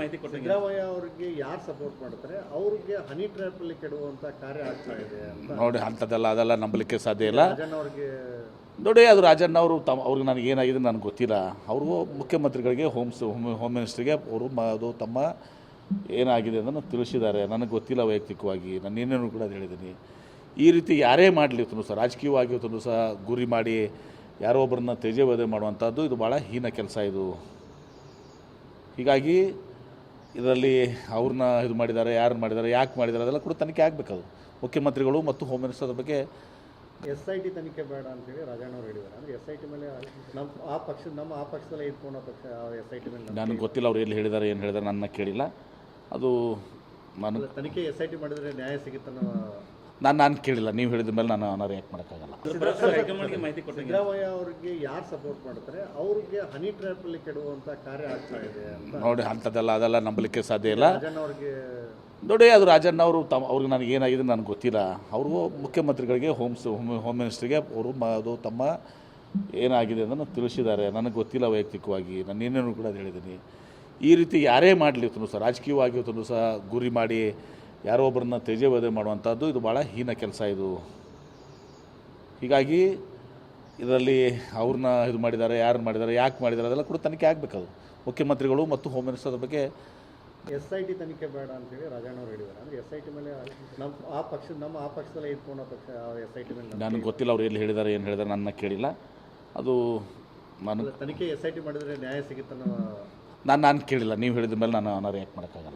ಮಾಹಿತಿ ಸಿದ್ದರಾಮಯ್ಯ ಅವರಿಗೆ ಯಾರು ಸಪೋರ್ಟ್ ಮಾಡ್ತಾರೆ? ಅವ್ರಿಗೆ ಹನಿ ಟ್ರ್ಯಾಪ್ ಅಲ್ಲಿ ಕೆಡುವಂತ ಕಾರ್ಯ ಆಗ್ತಾ ಇದೆ ಅಂತ. ನೋಡಿ ಅಂಥದ್ದೆಲ್ಲ ಅದೆಲ್ಲ ನಂಬಲಿಕ್ಕೆ ಸಾಧ್ಯ ಇಲ್ಲ. ಅವ್ರಿಗೆ ನೋಡಿ ಅದು ರಾಜಣ್ಣ ಅವರು ತಮ್ಮ ಅವ್ರಿಗೆ ನನಗೆ ಏನಾಗಿದೆ ನನಗೆ ಗೊತ್ತಿಲ್ಲ. ಅವರು ಮುಖ್ಯಮಂತ್ರಿಗಳಿಗೆ ಹೋಮ್ಸ್ ಸ- ಹೋಮ್ ಹೋಮ್ ಮಿನಿಸ್ಟ್ರಿಗೆ ಅವರು ಮ ಅದು ತಮ್ಮ ಏನಾಗಿದೆ ಅದನ್ನು ತಿಳಿಸಿದ್ದಾರೆ. ನನಗೆ ಗೊತ್ತಿಲ್ಲ ವೈಯಕ್ತಿಕವಾಗಿ. ನಾನು ಏನೇನು ಕೂಡ ಅದು ಹೇಳಿದ್ದೀನಿ. ಈ ರೀತಿ ಯಾರೇ ಮಾಡಲಿ ಇವತ್ತು ಸಹ ರಾಜಕೀಯವಾಗಿ ಇವತ್ತು ಸಹ ಗುರಿ ಮಾಡಿ ಯಾರೋ ಒಬ್ಬರನ್ನ ತೇಜವಧೆ ಮಾಡುವಂಥದ್ದು ಇದು ಭಾಳ ಹೀನ ಕೆಲಸ ಇದು. ಹೀಗಾಗಿ ಇದರಲ್ಲಿ ಅವ್ರನ್ನ ಇದು ಮಾಡಿದ್ದಾರೆ ಯಾರು ಮಾಡಿದ್ದಾರೆ ಯಾಕೆ ಮಾಡಿದ್ದಾರೆ ಅದೆಲ್ಲ ಕೂಡ ತನಿಖೆ ಆಗಬೇಕದು. ಮುಖ್ಯಮಂತ್ರಿಗಳು ಮತ್ತು ಹೋಮ್ ಮಿನಿಸ್ಟರ್ ಬಗ್ಗೆ ಎಸ್ ಐ ಟಿ ತನಿಖೆ ಬೇಡ ಅಂತೇಳಿ ರಾಜಣ್ಣ ಅವ್ರು ಹೇಳಿದ್ದಾರೆ. ಅಂದ್ರೆ ಎಸ್ ಐ ಟಿ ಮೇಲೆ ನಮ್ಮ ಆ ಪಕ್ಷ ನಮ್ಮ ಆ ಪಕ್ಷದಲ್ಲೇ ಇಟ್ಕೊಂಡು ಪಕ್ಷ ಎಸ್ ಐ ಟಿ ಮೇಲೆ ನನಗೆ ಗೊತ್ತಿಲ್ಲ ಅವ್ರು ಎಲ್ಲಿ ಹೇಳಿದ್ದಾರೆ ಏನು ಹೇಳಿದ್ದಾರೆ ನನ್ನ ಕೇಳಿಲ್ಲ. ಅದು ನಾನು ತನಿಖೆ ಎಸ್ ಐ ಟಿ ಮಾಡಿದ್ರೆ ನ್ಯಾಯ ಸಿಗುತ್ತನ್ನೋ ನಾನು ನಾನು ಕೇಳಿಲ್ಲ. ನೀವು ಹೇಳಿದ ಮೇಲೆ ನಾನು ನಾನು ರಿಯಾಕ್ಟ್ ಮಾಡೋಕ್ಕಾಗಲ್ಲ. ಸಿದ್ದರಾಮಯ್ಯ ಅವರಿಗೆ ಯಾರು ಸಪೋರ್ಟ್ ಮಾಡ್ತಾರೆ? ಅವರಿಗೆ ಹನಿ ಟ್ರ್ಯಾಪ್ ಅಲ್ಲಿ ಕೆಡುವಂತ ಕಾರ್ಯ ಆಗ್ತಾ ಇದೆ ಅಂತ. ನೋಡಿ ಅಂಥದ್ದೆಲ್ಲ ಅದೆಲ್ಲ ನಂಬಲಿಕ್ಕೆ ಸಾಧ್ಯ ಇಲ್ಲ. ನೋಡಿ ಅದು ರಾಜಣ್ಣ ಅವರು ತಮ್ಮ ಅವ್ರಿಗೆ ನನಗೆ ಏನಾಗಿದೆ ನನಗೆ ಗೊತ್ತಿಲ್ಲ. ಅವರು ಮುಖ್ಯಮಂತ್ರಿಗಳಿಗೆ ಹೋಮ್ಸ್ ಹೋಮ್ ಹೋಮ್ ಮಿನಿಸ್ಟ್ರಿಗೆ ಅವರು ಮ ಅದು ತಮ್ಮ ಏನಾಗಿದೆ ಅದನ್ನು ತಿಳಿಸಿದ್ದಾರೆ. ನನಗೆ ಗೊತ್ತಿಲ್ಲ ವೈಯಕ್ತಿಕವಾಗಿ. ನಾನು ಏನೇನು ಕೂಡ ಅದು ಹೇಳಿದ್ದೀನಿ. ಈ ರೀತಿ ಯಾರೇ ಮಾಡಲಿ ಇವತ್ತು ಸಹ ರಾಜಕೀಯವಾಗಿ ಇವತ್ತು ಸಹ ಗುರಿ ಮಾಡಿ ಯಾರೋ ಒಬ್ಬರನ್ನ ತೇಜವಧೆ ಮಾಡುವಂಥದ್ದು ಇದು ಭಾಳ ಹೀನ ಕೆಲಸ ಇದು. ಹೀಗಾಗಿ ಇದರಲ್ಲಿ ಅವ್ರನ್ನ ಇದು ಮಾಡಿದ್ದಾರೆ ಯಾರು ಮಾಡಿದ್ದಾರೆ ಯಾಕೆ ಮಾಡಿದ್ದಾರೆ ಅದೆಲ್ಲ ಕೂಡ ತನಿಖೆ ಆಗಬೇಕದು. ಮುಖ್ಯಮಂತ್ರಿಗಳು ಮತ್ತು ಹೋಮ್ ಮಿನಿಸ್ಟರ್ ಅದ್ರ ಬಗ್ಗೆ ಎಸ್ ಐ ಟಿ ತನಿಖೆ ಬೇಡ ಅಂತೇಳಿ ರಾಜಣ್ಣ ಅವ್ರು ಹೇಳಿದ್ದಾರೆ. ಅಂದರೆ ಎಸ್ ಐ ಟಿ ಮೇಲೆ ನಮ್ಮ ಆ ಪಕ್ಷ ನಮ್ಮ ಆ ಪಕ್ಷದಲ್ಲೇ ಇದ್ಕೊಂಡು ಪಕ್ಷ ಎಸ್ ಐ ಟಿ ಮೇಲೆ ನನಗೆ ಗೊತ್ತಿಲ್ಲ ಅವ್ರು ಎಲ್ಲಿ ಹೇಳಿದ್ದಾರೆ ಏನು ಹೇಳಿದ್ದಾರೆ ನನ್ನ ಕೇಳಿಲ್ಲ. ಅದು ನಾನು ತನಿಖೆ ಎಸ್ ಐ ಟಿ ಮಾಡಿದ್ರೆ ನ್ಯಾಯ ಸಿಗುತ್ತನ್ನೋ ನಾನು ನಾನು ಕೇಳಿಲ್ಲ. ನೀವು ಹೇಳಿದ ಮೇಲೆ ನಾನು ನಾನು ರಿಯಾಕ್ಟ್ ಮಾಡೋಕ್ಕಾಗಲ್ಲ.